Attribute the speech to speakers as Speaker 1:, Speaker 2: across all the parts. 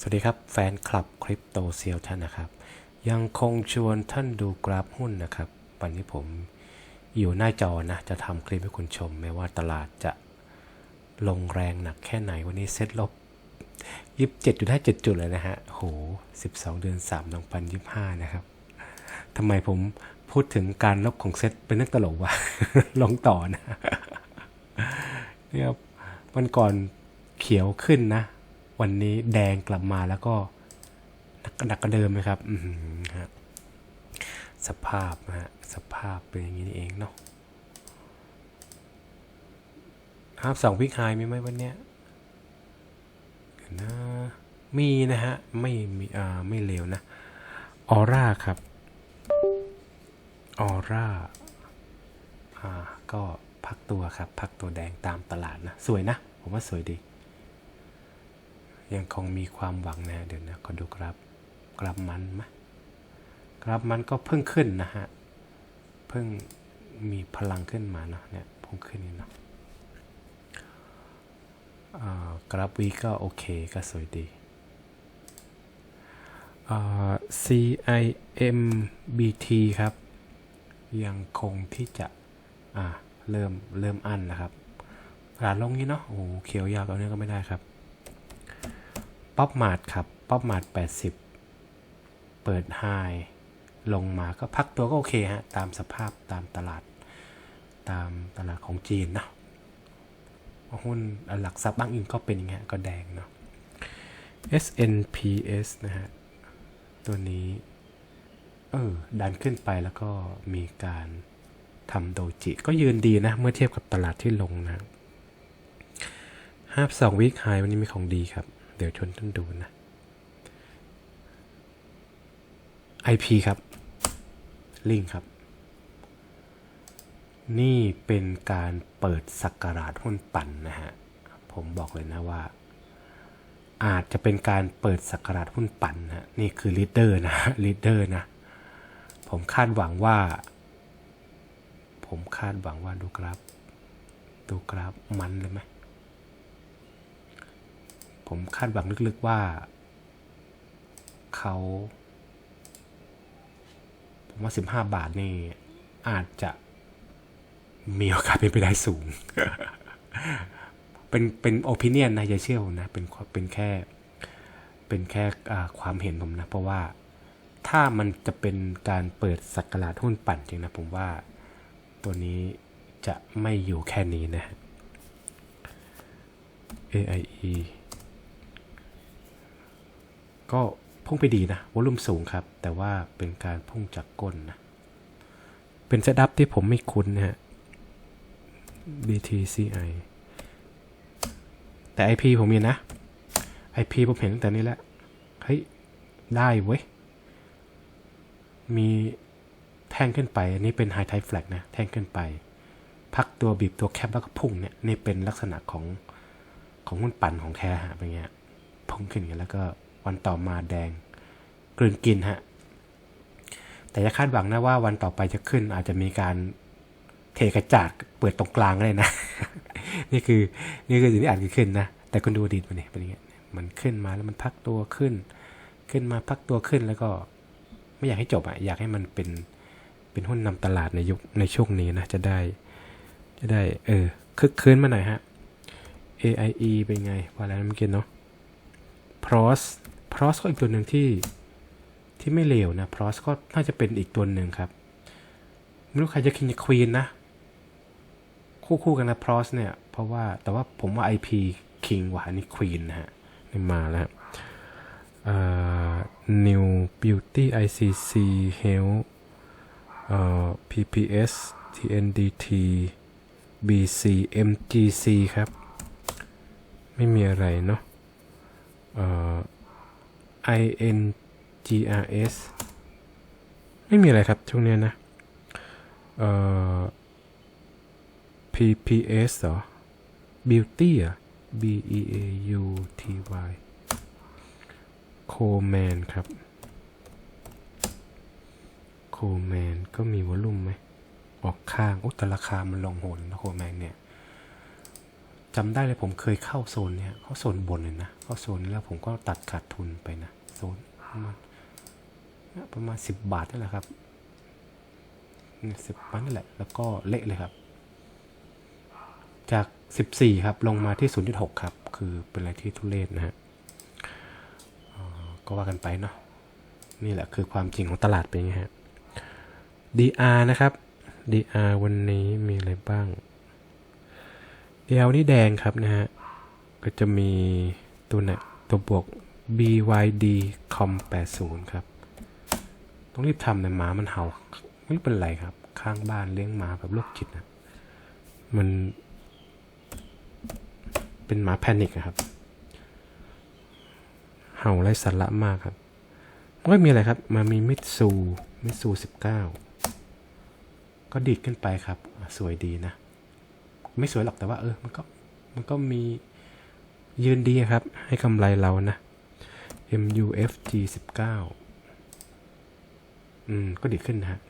Speaker 1: สวัสดีครับแฟนคลับคริปโตเซียวท่านนะครับ ยังคงชวนท่านดูกราฟหุ้นนะครับวันนี้ผมอยู่หน้าจอนะจะทำคลิปให้คุณชม ไม่ว่าตลาดจะลงแรงหนักแค่ไหนวันนี้เซ็ตลบยี่สิบเจ็ดจุดห้าเจ็ดจุดเลยนะฮะโหสิบสองเดือนสามสองพันยี่ห้านะครับทำไมผมพูดถึงการลบของเซ็ตเป็นนักตลกวะลงต่อนะเนี่ยครับวันก่อนเขียวขึ้นนะ วันนี้แดงกลับมาแล้วก็หนักหนักว่าเดิมไหมครับอืฮะสภาพนะฮะสภาพเป็นอย่างนี้เองเนาะครับสองวิกไฮมีไหมวันเนี้ยเดี๋ยวนะมีนะฮะ ไม่มีอ่าไม่เลวนะออร่าครับออร่าอ่าก็พักตัวครับ พักตัวแดงตามตลาดนะ สวยนะ ผมว่าสวยดี ยังคงมีความหวังนะเดี๋ยวนะก็ดูกราฟกราฟมันไหมกราฟมันก็เพิ่งขึ้นนะฮะ เพิ่งมีพลังขึ้นมาเนาะเนี่ยพุ่งขึ้นนี่เนาะกราฟวีก็โอเคก็สวยดี CIMBT ครับ ยังคงที่จะเริ่มเริ่มอั้นนะครับตลาดลงนี้เนาะโอ้เขียวยาวตอนนี้ก็ไม่ได้ครับ ป๊อปมาดครับป๊อปมาด80 เปิดไฮลงมาก็พักตัวก็โอเคฮะ ตามสภาพตามตลาด ตามตลาดของจีนเนาะหุ้นหลักทรัพย์บางอินก็เป็นอย่างเงี้ยก็แดงเนาะ SNPS นะฮะ ตัวนี้ เออ ดันขึ้นไปแล้วก็มีการทำโดจิ ก็ยืนดีนะ เมื่อเทียบกับตลาดที่ลงนะห้าสองวิคไฮวันนี้มีของดีครับ เดี๋ยวชนท่านดูนะ IP ครับลิงครับ นี่เป็นการเปิดสักการาชหุ้นปั่นนะฮะ ผมบอกเลยนะว่า อาจจะเป็นการเปิดสักการาชหุ้นปั่นนะนี่คือลีดเดอร์นะลีดเดอร์นะ ผมคาดหวังว่า ผมคาดหวังว่าดูกราฟดูกราฟมันเลยไหม ผมคาดหวังลึกๆว่า เขา ผมว่า 15 บาทนี่ อาจจะมีโอกาสเป็นไปได้สูง เป็นเป็นโอปิเนียนนะอย่าเชื่อผมนะ เป็นเป็นแค่ เป็นแค่ความเห็นผมนะ เพราะว่าถ้ามันจะเป็นการเปิดสักการะหุ้นปั่นจริงนะผมว่า ตัวนี้จะไม่อยู่แค่นี้นะ AIE ก็พุ่งไปดีนะวอลุ่มสูงครับ แต่ว่าเป็นการพุ่งจากก้นนะ เป็นเซตอัพที่ผมไม่คุ้นนะฮะ BTCI แต่ IP ผมมีนะ IP ผมเห็นตั้งแต่นี้แล้วเฮ้ย ได้เว้ย มีแท่งขึ้นไป อันนี้เป็น High Type Flag นะ แท่งขึ้นไป พักตัวบีบตัวแคปแล้วก็พุ่งเนี่ย นี่เป็นลักษณะของของหุ้นปั่นของแท้ฮะเป็นไงยพุ่งขึ้นอย่างนี้แล้วก็ วันต่อมาแดง กลืนกินฮะ แต่จะคาดหวังนะว่าวันต่อไปจะขึ้นอาจจะมีการเทกระจาดเปิดตรงกลางเลยนะ นี่คือนี่คือสิ่งที่อาจจะขึ้นนะ แต่คุณดูอดีตมันเนี่ยเป็นอย่างเงี้ยมันขึ้นมาแล้วมันพักตัวขึ้น ขึ้นมาพักตัวขึ้นแล้วก็ ไม่อยากให้จบอะอยากให้มันเป็นเป็นหุ้นนำตลาดในยุคในช่วงนี้นะจะได้ จะได้ เออคึกคืนมาหน่อยฮะ AIE เป็นไงว่าอะไรนะเมื่อกี้เนาะ PROS PROS ก็อีกตัวหนึ่งที่ที่ไม่เลวนะ PROS ก็น่าจะเป็นอีกตัวหนึ่งครับ ไม่รู้ใครจะคิงจะควีนนะ คู่คู่กันนะ PROS เนี่ย เพราะว่าแต่ว่าผมว่า IP King ว่ะอันนี่ควีนนะฮะนี่มาแล้วเอ่อ New Beauty ICC Health เอ่อ PPS TNDT BC MGC ครับ ไม่มีอะไรเนาะเอ่อ INGRS ไม่มีอะไรครับ ช่วงเนี้ยนะ เอ่อ PPS เหรอ Beauty อะ B E A U T Y Coleman ครับ Coleman ก็มีวอลลุ่มไหม ออกข้างอุยแตราคามันลงโหนนะโคแมนเนี่ยจำได้เลยผมเคยเข้าโซนเนี่ย เข้าโซนบนเลยนะ เข้าโซนนี้แล้วผมก็ตัดขาดทุนไปนะ โซนประมาณเนี่ยประมาณสิบบาทนี่แหละครับสิบบาทนี่แหละ แล้วก็เละเลยครับ จากสิบสี่ครับ ลงมาที่ศูนย์จุดหกครับ คือเป็นอะไรที่ทุเรศนะฮะก็ว่ากันไปเนาะนี่แหละคือความจริงของตลาดเป็นอย่างนี้ฮะ DR นะครับ DR วันนี้มีอะไรบ้าง DL นี่แดงครับนะฮะ ก็จะมีตัวเนี่ยตัวบวก BYD com 80ครับ ต้องรีบทำเลยหมามันเห่า ไม่เป็นไรครับ ข้างบ้านเลี้ยงหมาแบบโรคจิตนะ มัน เป็นหมาแพนิกครับ เห่าไร้สาระมากครับมันก็มีอะไรครับ มามีมิตซูมิตซูสิบเก้าก็ดีดขึ้นไปครับ สวยดีนะ ไม่สวยหรอกแต่ว่าเออ มันก็ มันก็มียืนดีครับ ให้กำไรเรานะ MUFG 19 อืม ก็ดีขึ้นนะฮะ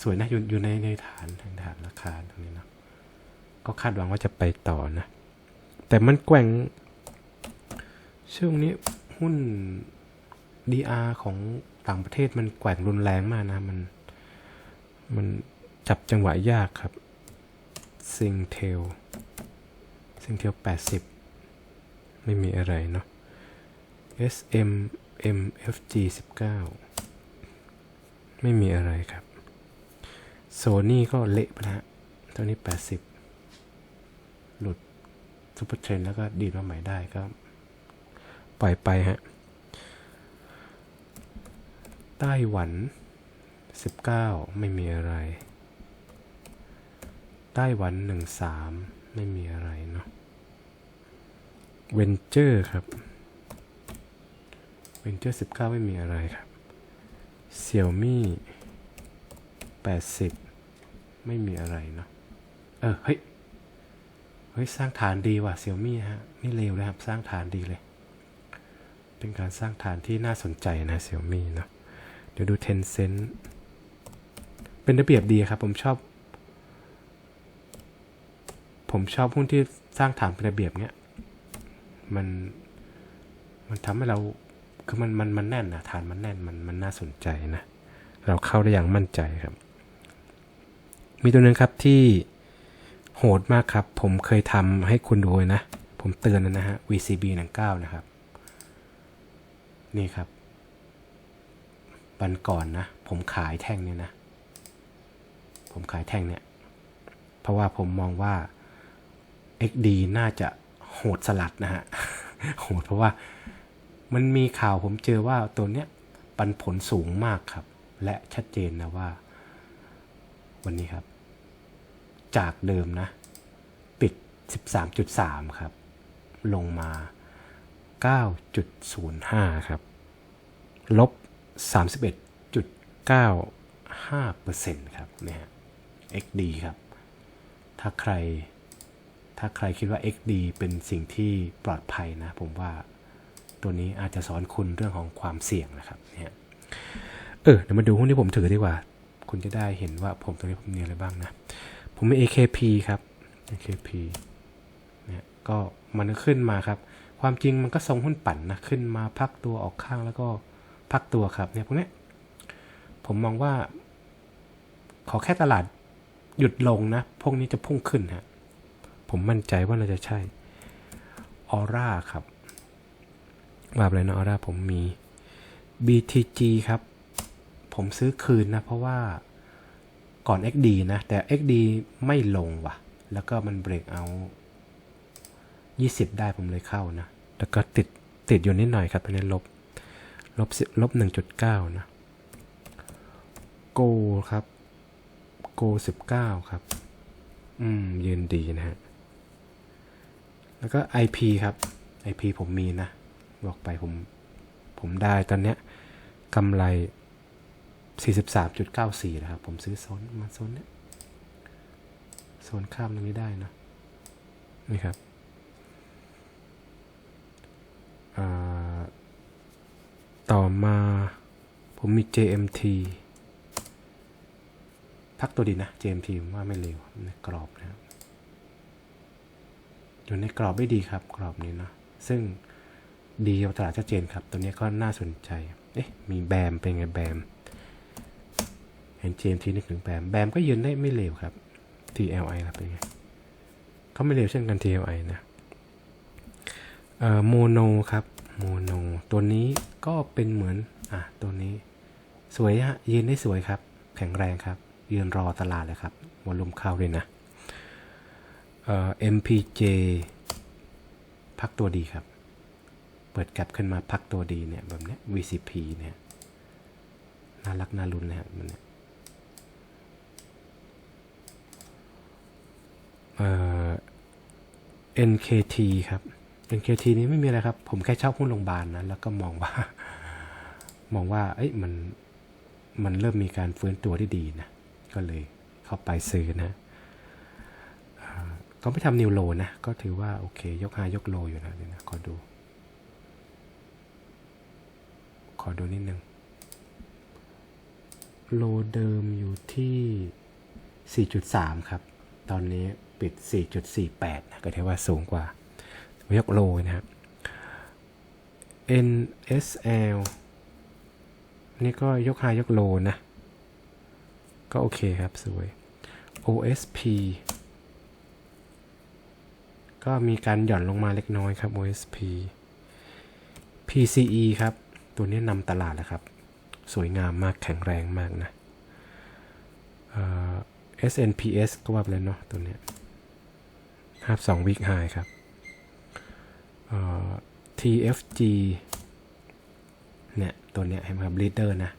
Speaker 1: สวยนะ อยู่อยู่ในในฐานทางฐานราคาตรงนี้เนาะ ก็คาดหวังว่าจะไปต่อนะ แต่มันแกว่ง ช่วงนี้หุ้น DR ของต่างประเทศมันแกว่งรุนแรงมากนะ มัน มันจับจังหวะยากครับซิงเทลซิงเทล80 ไม่มีอะไรเนาะ SM MFG 19 ไม่มีอะไรครับ โซนี่ก็เละไปนะฮะตัวนี้ 80 หลุดซูเปอร์เทรนแล้วก็ดีดมาใหม่ได้ก็ ปล่อยไปฮะ ไต้หวัน 19 ไม่มีอะไร ไต้หวัน 13 ไม่มีอะไรเนาะเวนเจอร์ครับ เวนเจอร์19 ไม่มีอะไรครับเซี่ยวมี่80 ไม่มีอะไรเนาะ เออ เฮ้ย เฮ้ย สร้างฐานดีว่ะเซี่ยวมี่ฮะ ไม่เลวเลยครับ สร้างฐานดีเลย เป็นการสร้างฐานที่น่าสนใจนะเซี่ยวมี่เนาะ เดี๋ยวดู Tencent เป็นระเบียบดีครับ ผมชอบ ผมชอบหุ้นที่สร้างฐานเป็นระเบียบเนี้ย มัน มันทำให้เรา คือมันมันมันแน่นนะฐานมันแน่นมันมันน่าสนใจนะ เราเข้าได้อย่างมั่นใจครับ มีตัวหนึ่งครับที่โหดมากครับ ผมเคยทำให้คุณดูนะ ผมเตือนนะฮะ VCB 19นะครับ นี่ครับวันก่อนนะ ผมขายแท่งเนี่ยนะ ผมขายแท่งเนี่ย เพราะว่าผมมองว่า XD น่าจะโหดสลัดนะฮะ โหดเพราะว่า มันมีข่าวผมเจอว่าตัวเนี้ยปันผลสูงมากครับ และชัดเจนนะว่า วันนี้ครับ จากเดิมนะ ปิด 13.3 ครับ ลงมา 9.05 ครับ ลบ 31.95%ครับเนี่ย XD ครับ ถ้าใคร ถ้าใครคิดว่า XD เป็นสิ่งที่ปลอดภัยนะ ผมว่า ตัวนี้อาจจะสอนคุณเรื่องของความเสี่ยงนะครับเนี่ยเออเดี๋ยวมาดูหุ้นที่ผมถือดีกว่า คุณจะได้เห็นว่าผมตัวนี้ผมมีอะไรบ้างนะ ผมมี AKP ครับ AKP เนี่ยก็มันขึ้นมาครับ ความจริงมันก็ทรงหุ้นปั่นนะขึ้นมาพักตัวออกข้างแล้วก็พักตัวครับเนี่ยพวกนี้ผมมองว่า ขอแค่ตลาดหยุดลงนะ พวกนี้จะพุ่งขึ้นฮะผมมั่นใจว่าน่าจะใช่ออร่าครับ ว่าไปเลยนะออร่าผมมี BTG ครับ ผมซื้อคืนนะ เพราะว่าก่อน XD นะ แต่ XD ไม่ลงว่ะ แล้วก็มันเบรกเอา 20 ได้ผมเลยเข้านะ แล้วก็ติดติดอยู่นิดหน่อยครับตอนนี้ลบ ลบลบ 1.9 นะ โกครับ โก 19 ครับ อืม ยืนดีนะฮะ แล้วก็ IP ครับ IP ผมมีนะ บอกไปผมผมได้ตอนเนี้ยกำไร 43.94 นะครับ ผมซื้อโซนมาโซนเนี้ยโซนข้ามตรงนี้ได้นะนี่ครับต่อมาผมมี JMT พักตัวดีนะ JMT ว่าไม่เร็วในกรอบนะครับอยู่ในกรอบไม่ดีครับ กรอบนี้นะ ซึ่ง ดีกว่าตลาดชัดเจนครับ ตัวนี้ก็น่าสนใจ เอ๊ะ มีแบมเป็นไงแบมเห็นเจมทีนึกถึงแบม แบมก็ยืนได้ไม่เร็วครับ TLI ครับเป็นไงเขาไม่เร็วเช่นกัน TLI นะเอ่อโมโนครับโมโนตัวนี้ก็เป็นเหมือน อะ ตัวนี้ สวยฮะยืนได้สวยครับ แข็งแรงครับ ยืนรอตลาดเลยครับวอลุ่มเข้าเลยนะเอ่อ MPJ พักตัวดีครับ ปิดกลับขึ้นมาพักตัวดีเนี่ยแบบเนี้ย VCP เนี่ยน่ารักน่ารุนนะครับมันเนี่ยเอ่อ NKT ครับ NKT นี้ไม่มีอะไรครับ ผมแค่เช่าหุ้นโรงพยาบาลนะ แล้วก็มองว่า มองว่า เอ้ยมัน มันเริ่มมีการฟื้นตัวที่ดีนะ ก็เลยเข้าไปซื้อนะก็ไม่ทำนิวโลนะ ก็ถือว่า โอเค ยกไฮยกโลอยู่นะเดี๋ยวนะขอดู ขอดูนิดนึง โลเดิมอยู่ที่ 4.3 ครับ ตอนนี้ปิด 4.48 นะก็ถือว่าสูงกว่ายกโลนะครับ NSL นี่ก็ยกไฮยกโลนะ ก็โอเคครับ สวย OSP ก็มีการหย่อนลงมาเล็กน้อยครับ OSP PCE ครับ ตัวนี้นำตลาดแล้วครับ สวยงามมากแข็งแรงมากนะ SNPS ก็ว่าไปแล้วเนาะตัวเนี้ยห้าสองวิกไฮครับ TFG เนี่ย ตัวเนี้ยเห็นไหมครับ leader นะ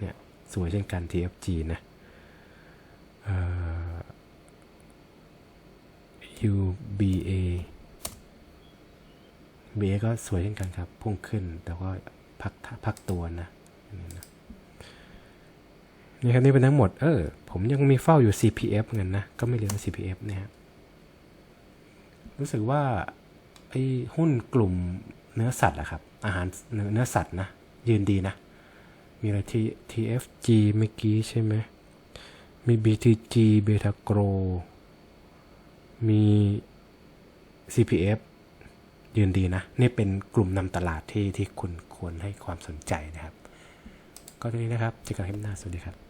Speaker 1: เนี่ย สวยเช่นกัน TFG นะเอ่อ UBA BA ก็สวยเช่นกันครับ พุ่งขึ้นแต่ว่า พักพักตัวนะนี่ครับนี่เป็นทั้งหมด เออ ผมยังมีเฝ้าอยู่ CPF เงินนะ ก็ไม่เรียกว่า CPF เนี่ยฮะรู้สึกว่าไอ้หุ้นกลุ่มเนื้อสัตว์อะครับ อาหารเนื้อสัตว์นะ ยืนดีนะ มีอะไรที่ TFG เมื่อกี้ใช่ไหม มี BTG Beta Grow มี CPF ยืนดีนะ นี่เป็นกลุ่มนำตลาดที่ที่คุณควรให้ความสนใจนะครับ ก็ตรงนี้นะครับเจอกันคลิปหน้าสวัสดีครับ